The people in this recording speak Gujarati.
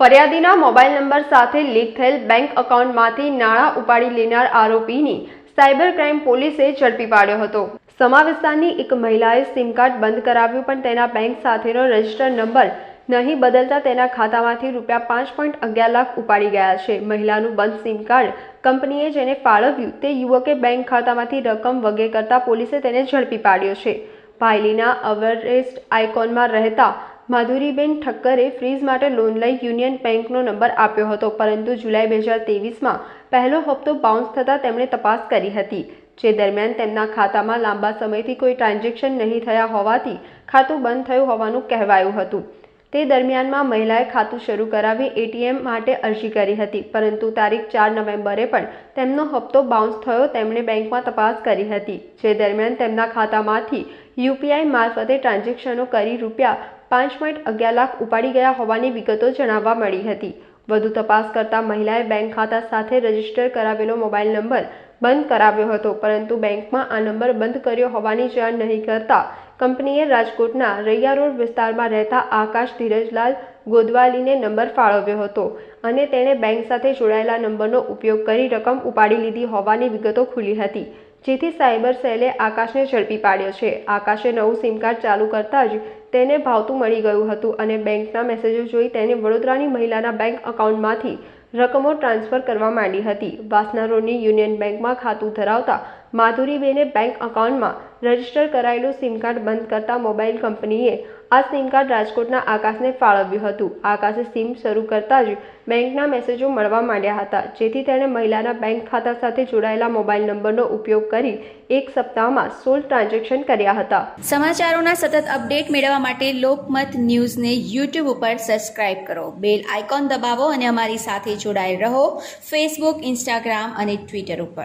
ફરિયાદીના મોબાઈલ નંબર સાથે લીક થયેલ બેંક એકાઉન્ટમાંથી નાણાં ઉપાડી લેનાર આરોપીની સાયબર ક્રાઇમ પોલીસે ઝડપી પાડ્યો હતો. સમા વિસ્તારની એક મહિલાએ સિમ કાર્ડ બંધ કરાવ્યું, પણ તેના બેંક સાથેનો રજિસ્ટર નંબર નહીં બદલતા તેના ખાતામાંથી રૂપિયા પાંચ પોઈન્ટ અગિયાર લાખ ઉપાડી ગયા છે. મહિલાનું બંધ સિમ કાર્ડ કંપનીએ જેને ફાળવ્યું તે યુવકે બેંક ખાતામાંથી રકમ વગે કરતા પોલીસે તેને ઝડપી પાડ્યો છે. ભાયલીના અવરેસ્ટ આઇકોનમાં રહેતા માધુરીબેન ઠક્કરે ફ્રીજ માટે લોન લઈ યુનિયન બેંકનો નંબર આપ્યો હતો, પરંતુ જુલાઈ બે હજાર તેવીસમાં પહેલો હપ્તો બાઉન્સ થતાં તેમણે તપાસ કરી હતી, જે દરમિયાન તેમના ખાતામાં લાંબા સમયથી કોઈ ટ્રાન્ઝેક્શન નહીં થયા હોવાથી ખાતું બંધ થયું હોવાનું કહેવાયું હતું. તે દરમિયાનમાં મહિલાએ ખાતું શરૂ કરાવી એટીએમ માટે અરજી કરી હતી, પરંતુ તારીખ ચાર નવેમ્બરે પણ તેમનો હપ્તો બાઉન્સ થયો તેમણે બેંકમાં તપાસ કરી હતી, જે દરમિયાન તેમના ખાતામાંથી યુપીઆઈ મારફતે ટ્રાન્ઝેક્શનો કરી રૂપિયા પાંચ પોઈન્ટ અગિયાર લાખ ઉપાડી ગયા હોવાની વિગતો જણાવવા મળી હતી. વધુ તપાસ કરતા મહિલાએ બેંક ખાતા સાથે રજિસ્ટર કરાવેલો મોબાઈલ નંબર બંધ કરાવ્યો હતો, પરંતુ બેંકમાં આ નંબર બંધ કર્યો હોવાની જાણ નહીં કરતા કંપનીએ રાજકોટના રૈયા રોડ વિસ્તારમાં રહેતા આકાશ ધીરજલાલ ગોદવાલીને નંબર ફાળવ્યો હતો અને તેણે બેંક સાથે જોડાયેલા નંબરનો ઉપયોગ કરી રકમ ઉપાડી લીધી હોવાની વિગતો ખુલી હતી. જેથી સાયબર સેલે આકાશને ઝડપી પાડ્યો છે. આકાશે નવું સિમ કાર્ડ ચાલુ કરતાં જ તેને ભાવતું મળી ગયું હતું અને બેંકના મેસેજો જોઈ તેને વડોદરાની મહિલાના બેંક એકાઉન્ટમાંથી રકમો ટ્રાન્સફર કરવા માંડી હતી. વાસના રોડની યુનિયન બેંકમાં ખાતું ધરાવતા માધુરીબેને બેંક એકાઉન્ટમાં રજિસ્ટર કરાયેલું સિમ કાર્ડ બંધ કરતા મોબાઈલ કંપનીએ આ સિમ કાર્ડ રાજકોટના આકાશને ફાળવ્યું હતું. આકાશે સિમ શરૂ કરતાં જ બેંકના મેસેજો મળવા માંડ્યા હતા. જેથી તેણે મહિલાના બેંક ખાતા સાથે જોડાયેલા મોબાઈલ નંબરનો ઉપયોગ કરી એક સપ્તાહમાં સોળ ટ્રાન્ઝેક્શન કર્યા હતા. સમાચારોના સતત અપડેટ મેળવવા માટે લોકમત ન્યૂઝને યુટ્યુબ ઉપર સબસ્ક્રાઇબ કરો. બેલ આઇકોન દબાવો અને અમારી સાથે જોડાયેલ રહો ફેસબુક, ઇન્સ્ટાગ્રામ અને ટ્વિટર ઉપર.